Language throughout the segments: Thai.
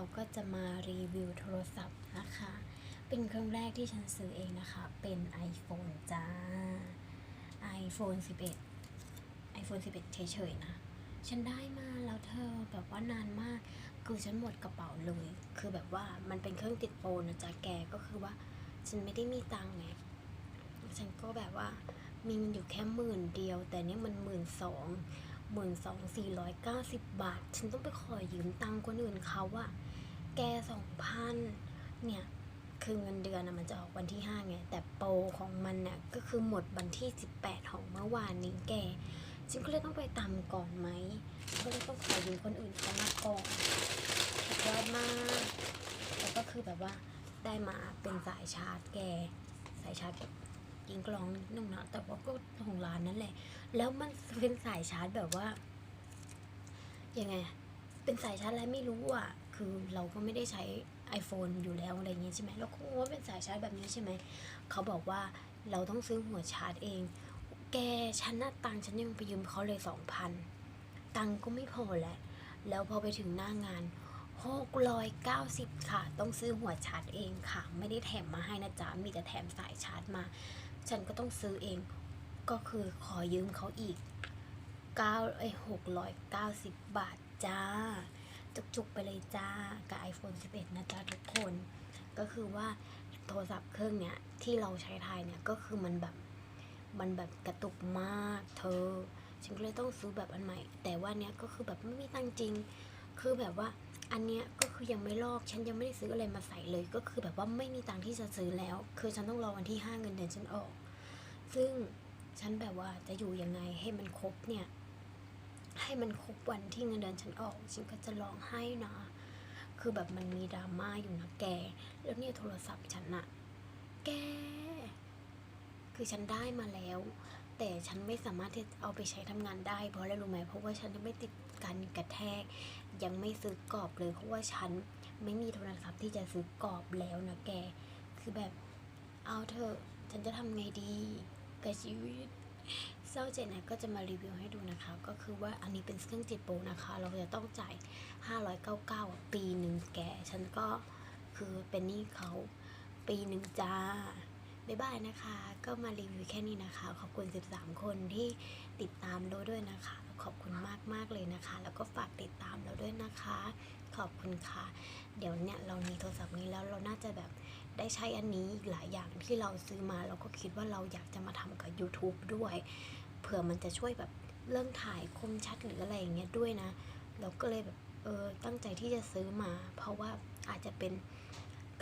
เราก็จะมารีวิวโทรศัพท์นะคะ เป็นเครื่องแรกที่ฉันซื้อเองนะคะ เป็น iPhone จ้า iPhone 11 iPhone 11 เฉยๆนะ ฉันได้มาแล้วเธอแบบว่านานมาก คือฉันหมดกระเป๋าเลย คือแบบว่ามันเป็นเครื่องติดโปรนะจ๊ะแกก็คือว่าฉันไม่ได้มีตังค์ไง ฉันก็แบบว่ามีเงินอยู่แค่หมื่นเดียว แต่เนี้ยมันหมื่นสองหมื่นสองสี่ร้อยเก้าสิบบาท ฉันต้องไปขอยืมตังค์คนอื่นเขาอะ แกสองพันเนี่ย คือเงินเดือนนะมันจะออกวันที่ห้าไง แต่โปรของมันเนี่ยก็คือหมดวันที่สิบแปดของเมื่อวานนี้แกฉันก็เลยต้องไปตามก่อนไหมก็เลยต้องขอยืมคนอื่นเขามาก่อนสุดยอดมากแล้วก็คือแบบว่าได้มาเป็นสายชาร์จแก สายชาร์จยิงกลองนิดนึงนะแต่ว่าก็ของร้านนั่นแหละ แล้วมันเป็นสายชาร์จแบบว่ายังไง เป็นสายชาร์จอะไรไม่รู้อะ คือเราก็ไม่ได้ใช้ iPhone อยู่แล้วอะไรเงี้ยใช่ไหมเราก็งว่าเป็นสายชาร์จแบบนี้ใช่ไหมเขาบอกว่าเราต้องซื้อหัวชาร์จเอง แกฉันน่ะตังฉันยังไปยืมเขาเลยสองพันตังก็ไม่พอแหละ แล้วพอไปถึงหน้างานหกร้อยเก้าสิบค่ะ ต้องซื้อหัวชาร์จเองค่ะ ไม่ได้แถมมาให้นะจ๊ะ มีแต่แถมสายชาร์จมา ฉันก็ต้องซื้อเอง ก็คือขอยืมเขาอีกเก้าเอ้หกร้อยเก้าสิบบาทจ้า จุกๆไปเลยจ้า กับ iPhone 11 นะจ๊ะทุกคน ก็คือว่าโทรศัพท์เครื่องเนี้ย ที่เราใช้ถ่ายเนี่ยก็คือมันแบบมันแบบกระตุกมากเธอ ฉันก็เลยต้องซื้อแบบอันใหม่ แต่ว่าเนี้ยก็คือแบบไม่มีตังจริง คือแบบว่าอันเนี้ยก็คือยังไม่ลอก ฉันยังไม่ได้ซื้ออะไรมาใส่เลย ก็คือแบบว่าไม่มีตังที่จะซื้อแล้ว คือฉันต้องรอวันที่ห้าเงินเดือนฉันออก ซึ่งฉันแบบว่าจะอยู่ยังไงให้มันครบเนี่ย ให้มันครบวันที่เงินเดือนฉันออก ฉันก็จะร้องไห้นะคือแบบมันมีดราม่าอยู่นะแก แล้วเนี่ยโทรศัพท์ฉันอะแก คือฉันได้มาแล้ว แต่ฉันไม่สามารถที่จะเอาไปใช้ทำงานได้ เพราะอะไรรู้ไหมเพราะว่าฉันไม่ติดการกระแทก ยังไม่ซื้อกรอบเลย เพราะว่าฉันไม่มีโทรศัพท์ที่จะซื้อกรอบแล้วนะแก คือแบบเอาเถอะฉันจะทำไงดีกับชีวิต เศร้าใจนะก็จะมารีวิวให้ดูนะคะ ก็คือว่าอันนี้เป็นเครื่องจิตโปรนะคะ เราจะต้องจ่าย 599อะปีหนึ่งแกฉันก็คือเป็นหนี้เขาปีหนึ่งจ้าบ๊ายบายนะคะ ก็มารีวิวแค่นี้นะคะ ขอบคุณ 13 คนที่ติดตามเราด้วยนะคะ ขอบคุณมากมากเลยนะคะ แล้วก็ฝากติดตามเราด้วยนะคะ ขอบคุณค่ะ เดี๋ยวเนี่ยเรามีโทรศัพท์นี้แล้วเราน่าจะแบบได้ใช้อันนี้อีกหลายอย่างที่เราซื้อมา เราก็คิดว่าเราอยากจะมาทำกับ YouTube ด้วย เผื่อมันจะช่วยแบบเรื่องถ่ายคมชัดหรืออะไรอย่างเงี้ยด้วยนะ เราก็เลยแบบเออตั้งใจที่จะซื้อมา เพราะว่าอาจจะเป็น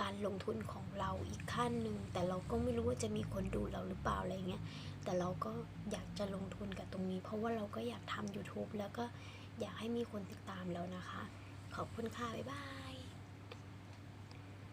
การลงทุนของเราอีกขั้นหนึ่งแต่เราก็ไม่รู้ว่าจะมีคนดูเราหรือเปล่าอะไรเงี้ยแต่เราก็อยากจะลงทุนกับตรงนี้ เพราะว่าเราก็อยากทำ YouTube แล้วก็อยากให้มีคนติดตามแล้วนะคะ ขอบคุณค่ะ บ๊ายบาย